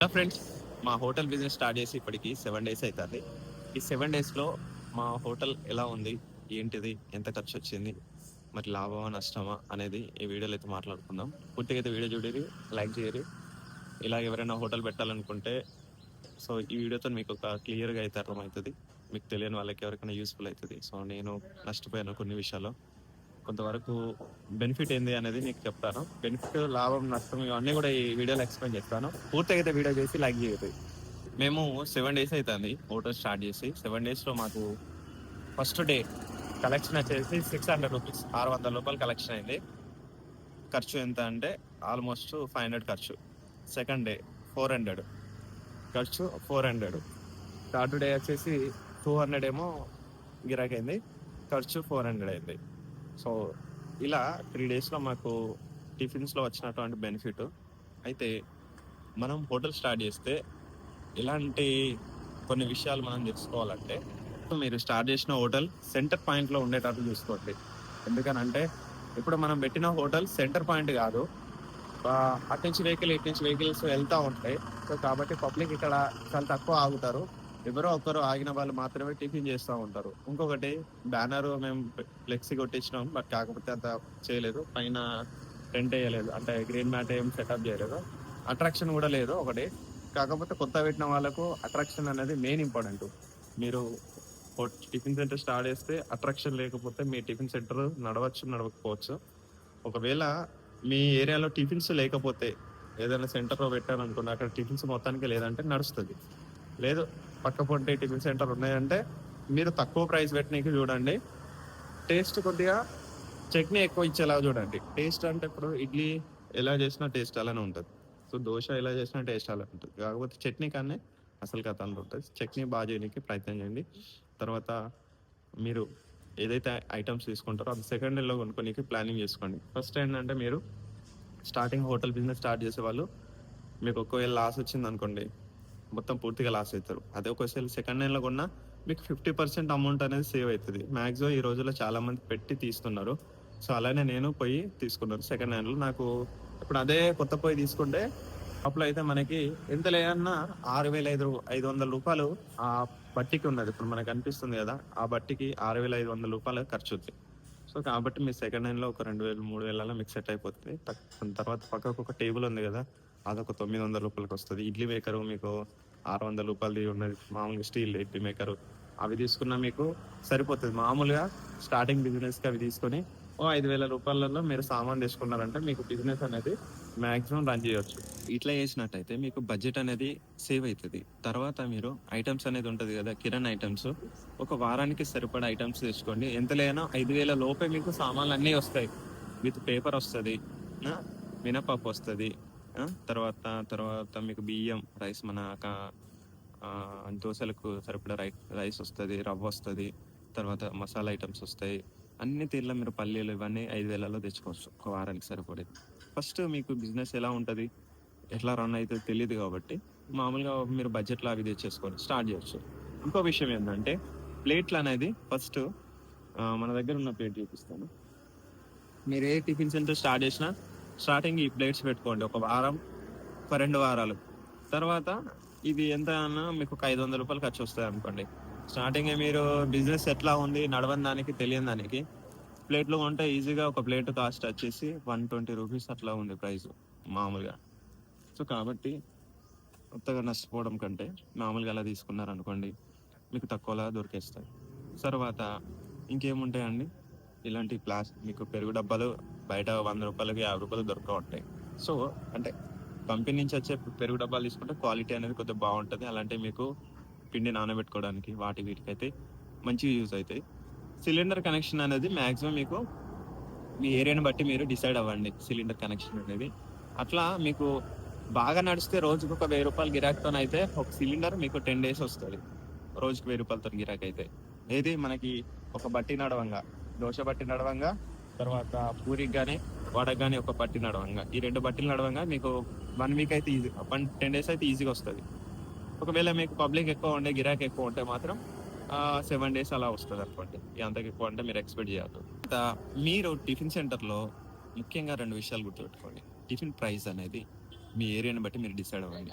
Hello friends మా hotel business start చేసి ఇప్పటికి సెవెన్ డేస్ అవుతుంది ఈ సెవెన్ డేస్లో మా హోటల్ ఎలా ఉంది? ఏంటిది? ఎంత ఖర్చు వచ్చింది? మరి లాభమా నష్టమా అనేది ఈ వీడియోలో అయితే మాట్లాడుకుందాం. పూర్తిగా అయితే వీడియో చూడేది లైక్ చేయరు. ఇలా ఎవరైనా హోటల్ పెట్టాలనుకుంటే సో ఈ వీడియోతో మీకు ఒక క్లియర్గా అయితే అర్థమవుతుంది. మీకు తెలియని వాళ్ళకి ఎవరికైనా యూస్ఫుల్ అవుతుంది. సో నేను నష్టపోయాను కొన్ని విషయాల్లో. కొంతవరకు బెనిఫిట్ ఏంది అనేది నీకు చెప్తాను. బెనిఫిట్ లాభం నష్టం ఇవన్నీ కూడా ఈ వీడియోలో ఎక్స్ప్లెయిన్ చేస్తాను. పూర్తిగా అయితే వీడియో చేసి లైక్ చేయదు మేము సెవెన్ డేస్ అవుతుంది హోటల్ స్టార్ట్ చేసి. సెవెన్ డేస్లో మాకు ఫస్ట్ డే కలెక్షన్ వచ్చేసి సిక్స్ హండ్రెడ్ రూపీస్ ఆరు వందల రూపాయలు కలెక్షన్ అయింది. ఖర్చు ఎంత అంటే ఆల్మోస్ట్ ఫైవ్ హండ్రెడ్ ఖర్చు. సెకండ్ డే ఫోర్ హండ్రెడ్ ఖర్చు ఫోర్ హండ్రెడ్ థర్డ్ డే వచ్చేసి టూ హండ్రెడ్ ఏమో గిరాకైంది. ఖర్చు ఫోర్ హండ్రెడ్ అయింది. సో ఇలా త్రీ డేస్లో మాకు టిఫిన్స్లో వచ్చినటువంటి బెనిఫిట్. అయితే మనం హోటల్ స్టార్ట్ చేస్తే ఇలాంటి కొన్ని విషయాలు మనం తెలుసుకోవాలంటే మీరు స్టార్ట్ చేసిన హోటల్ సెంటర్ పాయింట్లో ఉండేటట్టు చూసుకోండి. ఎందుకనంటే ఇప్పుడు మనం పెట్టిన హోటల్ సెంటర్ పాయింట్ కాదు. అటు నుంచి వెహికల్ ఇటు నుంచి వెహికల్స్ వెళ్తూ ఉంటాయి. సో కాబట్టి పబ్లిక్ ఇక్కడ చాలా తక్కువ ఆగుతారు. ఎవరో ఒకరు ఆగిన వాళ్ళు మాత్రమే టిఫిన్ చేస్తూ ఉంటారు. ఇంకొకటి బ్యానర్ మేము ఫ్లెక్సీ కొట్టించినాం బట్ కాకపోతే అంత చేయలేదు. పైన టెంట్ వేయలేదు. అంటే గ్రీన్ మ్యాట్ ఏం సెటప్ చేయలేదు. అట్రాక్షన్ కూడా లేదు ఒకటి. కాకపోతే కొత్త పెట్టిన వాళ్ళకు అట్రాక్షన్ అనేది మెయిన్ ఇంపార్టెంట్. మీరు టిఫిన్ సెంటర్ స్టార్ట్ చేస్తే అట్రాక్షన్ లేకపోతే మీ టిఫిన్ సెంటర్ నడవచ్చు నడవకపోవచ్చు. ఒకవేళ మీ ఏరియాలో టిఫిన్స్ లేకపోతే ఏదైనా సెంటర్లో పెట్టాలనుకున్నా అక్కడ టిఫిన్స్ మొత్తానికి లేదంటే నడుస్తుంది. లేదు పక్క పొంటే టిఫిన్ సెంటర్ ఉన్నాయంటే మీరు తక్కువ ప్రైస్ పెట్టినకి చూడండి. టేస్ట్ కొద్దిగా చట్నీ ఎక్కువ ఇచ్చేలా చూడండి. టేస్ట్ అంటే ఇప్పుడు ఇడ్లీ ఎలా చేసినా టేస్ట్ అలానే ఉంటుంది. సో దోశ ఎలా చేసినా టేస్ట్ అలా ఉంటుంది. కాకపోతే చట్నీ కానీ అసలు కథ ఉంటుంది. చట్నీ బాగా చేయడానికి ప్రయత్నం చేయండి. తర్వాత మీరు ఏదైతే ఐటమ్స్ తీసుకుంటారో అది సెకండ్ ఇయర్లో కొనుక్కోనికి ప్లానింగ్ చేసుకోండి. ఫస్ట్ ఏంటంటే మీరు స్టార్టింగ్ హోటల్ బిజినెస్ స్టార్ట్ చేసే వాళ్ళు మీకు ఒకవేళ లాస్ వచ్చింది అనుకోండి మొత్తం పూర్తిగా లాస్ అవుతారు. అదే ఒకవేళ సెకండ్ హ్యాండ్లో కొన్నా మీకు ఫిఫ్టీ పర్సెంట్ అమౌంట్ అనేది సేవ్ అవుతుంది. మ్యాక్సిమం ఈ రోజుల్లో చాలా మంది పెట్టి తీస్తున్నారు. సో అలానే నేను పోయి తీసుకున్నాను. సెకండ్ హ్యాండ్లో నాకు ఇప్పుడు అదే కొత్త పోయి తీసుకుంటే అప్పుడు అయితే మనకి ఎంత లేదన్నా ఆరు వేల ఐదు ఐదు వందల రూపాయలు ఆ బట్టికి ఉన్నది. ఇప్పుడు మనకు అనిపిస్తుంది కదా ఆ బట్టికి ఆరు వేల ఐదు వందల రూపాయలు ఖర్చు అవుతుంది సో కాబట్టి మీ సెకండ్ హ్యాండ్లో ఒక రెండు వేలు మూడు వేలలో మీకు సెట్ అయిపోతుంది. దాని తర్వాత పక్కకు ఒక టేబుల్ ఉంది కదా అదొక తొమ్మిది వందల రూపాయలకి వస్తుంది. ఇడ్లీ మేకరు మీకు ఆరు వందల రూపాయలది ఉన్నది. మామూలుగా స్టీల్ ఇడ్లీ మేకరు. అవి తీసుకున్నా మీకు సరిపోతుంది. మామూలుగా స్టార్టింగ్ బిజినెస్కి అవి తీసుకొని ఓ ఐదు వేల రూపాయలలో మీరు సామాన్ తీసుకున్నారంటే మీకు బిజినెస్ అనేది మ్యాక్సిమం రన్ చేయవచ్చు ఇట్లా చేసినట్టయితే మీకు బడ్జెట్ అనేది సేవ్ అవుతుంది తర్వాత మీరు ఐటమ్స్ అనేది ఉంటుంది కదా కిరణ్ ఐటమ్స్. ఒక వారానికి సరిపడా ఐటమ్స్ తెచ్చుకోండి. ఎంత లేనో ఐదు వేల లోపే మీకు సామాన్లు అన్నీ వస్తాయి. విత్ పేపర్ వస్తుంది మినపప్పు వస్తుంది తర్వాత తర్వాత మీకు బియ్యం రైస్ మన దోశలకు సరిపడా రై రైస్ వస్తుంది రవ్వ వస్తుంది తర్వాత మసాలా ఐటమ్స్ వస్తాయి. అన్ని తీర్ల మీరు పల్లీలు ఇవన్నీ ఐదు వేలలో తెచ్చుకోవచ్చు ఒక వారానికి సరిపడేది. ఫస్ట్ మీకు బిజినెస్ ఎలా ఉంటుంది ఎట్లా రన్ అవుతుందో తెలియదు కాబట్టి మామూలుగా మీరు బడ్జెట్లో అవి తెచ్చేసుకోవాలి స్టార్ట్ చేయొచ్చు. ఇంకో విషయం ఏంటంటే ప్లేట్లు అనేది ఫస్ట్ మన దగ్గర ఉన్న ప్లేట్ చూపిస్తాను. మీరు ఏ టిఫిన్ సెంటర్ స్టార్ట్ చేసినా స్టార్టింగ్ ఈ ప్లేట్స్ పెట్టుకోండి. ఒక వారం ఒక రెండు వారాలు. తర్వాత ఇది ఎంత అన్నా మీకు ఒక ఐదు వందల రూపాయలు ఖర్చు వస్తుంది అనుకోండి. స్టార్టింగ్ మీరు బిజినెస్ ఎట్లా ఉంది నడవని దానికి తెలియని దానికి. ప్లేట్లు కొంటే ఈజీగా ఒక ప్లేట్ కాస్ట్ వచ్చేసి వన్ ట్వంటీ రూపీస్ అట్లా ఉంది ప్రైస్ మామూలుగా. సో కాబట్టి కొత్తగా నష్టపోవడం కంటే మామూలుగా అలా తీసుకున్నారు అనుకోండి మీకు తక్కువలా దొరికేస్తాయి. తర్వాత ఇంకేముంటాయండి? ఇలాంటి ప్లాస్ మీకు పెరుగు డబ్బాలు బయట వంద రూపాయలకి యాభై రూపాయలు దొరక ఉంటాయి. సో అంటే కంపెనీ నుంచి వచ్చే పెరుగు డబ్బాలు తీసుకుంటే క్వాలిటీ అనేది కొద్దిగా బాగుంటుంది. అలాంటి మీకు పిండి నానబెట్టుకోవడానికి వాటి వీటికి అయితే మంచిగా యూజ్ అవుతాయి. సిలిండర్ కనెక్షన్ అనేది మ్యాక్సిమం మీకు మీ ఏరియాని బట్టి మీరు డిసైడ్ అవ్వండి సిలిండర్ కనెక్షన్ అనేది. అట్లా మీకు బాగా నడిస్తే రోజుకు ఒక వెయ్యి రూపాయలు గిరాక్తో అయితే ఒక సిలిండర్ మీకు టెన్ డేస్ వస్తుంది. రోజుకి వెయ్యి రూపాయలతో గిరాక్ అయితే ఏది మనకి ఒక బట్టి నడవంగా దోశ బట్టి నడవంగా తర్వాత పూరికి కానీ వడకు కానీ ఒక బట్టి నడవంగా. ఈ రెండు బట్టీలు నడవంగా మీకు వన్ వీక్ అయితే ఈజీ వన్ టెన్ డేస్ అయితే ఈజీగా వస్తుంది. ఒకవేళ మీకు పబ్లిక్ ఎక్కువ ఉండే గిరాక్ ఎక్కువ ఉంటే మాత్రం సెవెన్ డేస్ అలా వస్తుంది అనుకోండి. అంతకు ఎక్కువ అంటే మీరు ఎక్స్పెక్ట్ చేయద్దు. మీరు టిఫిన్ సెంటర్లో ముఖ్యంగా రెండు విషయాలు గుర్తుపెట్టుకోండి. టిఫిన్ ప్రైస్ అనేది మీ ఏరియాని బట్టి మీరు డిసైడ్ అవ్వండి.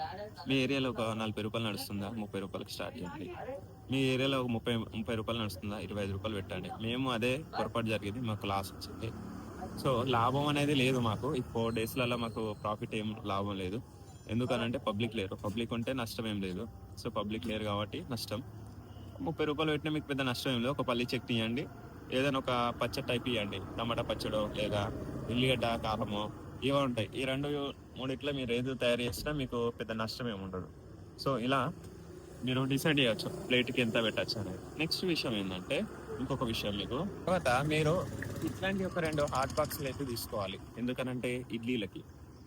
మీ ఏరియాలో ఒక నలభై రూపాయలు నడుస్తుందా? ముప్పై రూపాయలకి స్టార్ట్ చేయండి. మీ ఏరియాలో ఒక ముప్పై ముప్పై రూపాయలు నడుస్తుందా? ఇరవై ఐదు రూపాయలు పెట్టండి. మేము అదే పొరపాటు జరిగింది. మాకు లాస్ వచ్చింది. సో లాభం అనేది లేదు మాకు. ఈ ఫోర్ డేస్లలో మాకు ప్రాఫిట్ ఏం లాభం లేదు. ఎందుకనంటే పబ్లిక్ లేరు. పబ్లిక్ ఉంటే నష్టం ఏం లేదు. సో పబ్లిక్ లేరు కాబట్టి నష్టం. ముప్పై రూపాయలు పెట్టినా మీకు పెద్ద నష్టం ఏం లేదు. ఒక పల్లి చెక్ తీయండి. ఏదైనా ఒక పచ్చడి టైప్ ఇవ్వండి టమాటా పచ్చడో లేదా ఉల్లిగడ్డ కారమో ఇవే ఉంటాయి. ఈ రెండు మూడిట్లో మీరు ఏది తయారు చేసినా మీకు పెద్ద నష్టం ఏమి ఉండదు. సో ఇలా మీరు డిసైడ్ చేయొచ్చు ప్లేట్కి ఎంత పెట్టచ్చు అనేది. నెక్స్ట్ విషయం ఏంటంటే ఇంకొక విషయం మీకు. తర్వాత మీరు ఇట్లాంటి ఒక రెండు హాట్ బాక్స్లు అయితే తీసుకోవాలి. ఎందుకనంటే ఇడ్లీలకి.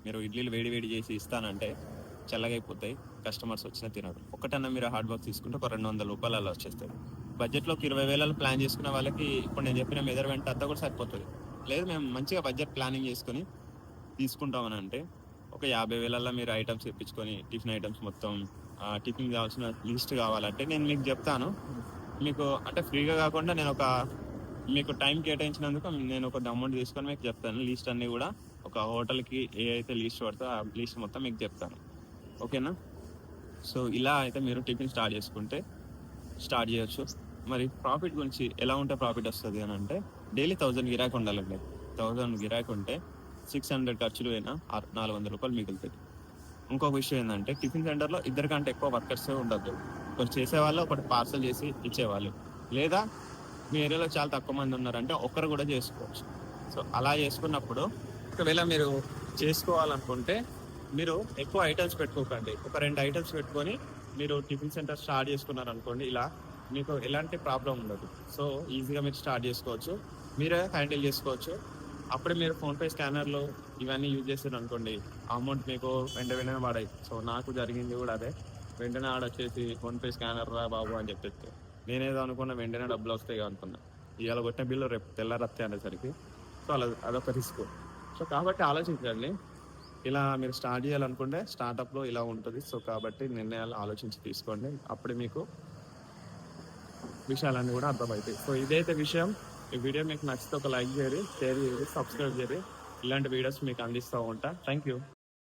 మీరు ఇడ్లీలు వేడి వేడి చేసి ఇస్తానంటే చల్లగైపోతాయి కస్టమర్స్ వచ్చినా తినరు. ఒకటన్నా మీరు హాట్ బాక్స్ తీసుకుంటే ఒక రెండు వందల రూపాయలు అలా వచ్చేస్తాయి. బడ్జెట్లోకి ఇరవై వేలలో ప్లాన్ చేసుకున్న వాళ్ళకి ఇప్పుడు నేను చెప్పిన మెజర్మెంట్ అంతా కూడా సరిపోతుంది. లేదు మేము మంచిగా బడ్జెట్ ప్లానింగ్ చేసుకుని తీసుకుంటామని అంటే ఒక యాభై వేలల్లో మీరు ఐటమ్స్ తెప్పించుకొని టిఫిన్ ఐటమ్స్ మొత్తం ఆ, టిఫిన్ కావాల్సిన లిస్ట్ కావాలంటే నేను మీకు చెప్తాను. మీకు అంటే ఫ్రీగా కాకుండా నేను ఒక మీకు టైం కేటాయించినందుకు నేను ఒక అమౌంట్ తీసుకొని మీకు చెప్తాను. లిస్ట్ అన్నీ కూడా ఒక హోటల్కి ఏ అయితే లిస్ట్ పడుతుందో ఆ లిస్ట్ మొత్తం మీకు చెప్తాను. ఓకేనా? సో ఇలా అయితే మీరు టిఫిన్ స్టార్ట్ చేసుకుంటే స్టార్ట్ చేయొచ్చు. మరి ప్రాఫిట్ గురించి ఎలా ఉంటే ప్రాఫిట్ వస్తుంది అని అంటే డైలీ థౌజండ్ గిరాక్ ఉండాలండి. థౌజండ్ గిరాక్ ఉంటే సిక్స్ హండ్రెడ్ ఖర్చులు అయినా నాలుగు వందల రూపాయలు మిగులుతుంది ఇంకొక విషయం ఏంటంటే టిఫిన్ సెంటర్లో ఇద్దరు కంటే ఎక్కువ వర్కర్స్ ఉండద్దు. ఒకటి చేసేవాళ్ళు ఒకటి పార్సల్ చేసి ఇచ్చేవాళ్ళు. లేదా మీ ఏరియాలో చాలా తక్కువ మంది ఉన్నారంటే ఒకరు కూడా చేసుకోవచ్చు. సో అలా చేసుకున్నప్పుడు ఒకవేళ మీరు చేసుకోవాలనుకుంటే మీరు ఎక్కువ ఐటమ్స్ పెట్టుకోకండి. ఒక రెండు ఐటమ్స్ పెట్టుకొని మీరు టిఫిన్ సెంటర్ స్టార్ట్ చేసుకున్నారు అనుకోండి ఇలా మీకు ఎలాంటి ప్రాబ్లం ఉండదు. సో ఈజీగా మీరు స్టార్ట్ చేసుకోవచ్చు. మీరే హ్యాండిల్ చేసుకోవచ్చు. అప్పుడే మీరు ఫోన్పే స్కానర్లు ఇవన్నీ యూజ్ చేస్తారు అనుకోండి అమౌంట్ మీకు వెంట వెంటనే పడాయి. సో నాకు జరిగింది కూడా అదే. వెంటనే ఆడ వచ్చేసి ఫోన్పే స్కానర్ రా బాబు అని చెప్పేసి. నేనేదో అనుకున్నా వెంటనే డబ్బులు వస్తాయి అనుకున్నా. ఇవాళ కొట్టిన బిల్లు రేపు తెల్లారత్తే అనేసరికి. సో అలా అదొక రిస్క్. సో కాబట్టి ఆలోచించండి. ఇలా మీరు స్టార్ట్ చేయాలనుకుంటే స్టార్టప్లో ఇలా ఉంటుంది. సో కాబట్టి నిర్ణయాలు ఆలోచించి తీసుకోండి. అప్పుడు మీకు విషయాలన్నీ కూడా అర్థమవుతాయి. సో ఇదైతే విషయం. ఈ వీడియో మీకు నచ్చితే ఒక లైక్ చేయరు షేర్ చేయరు సబ్స్క్రైబ్ చేయరు ఇలాంటి వీడియోస్ మీకు అందిస్తూ ఉంటా. Thank you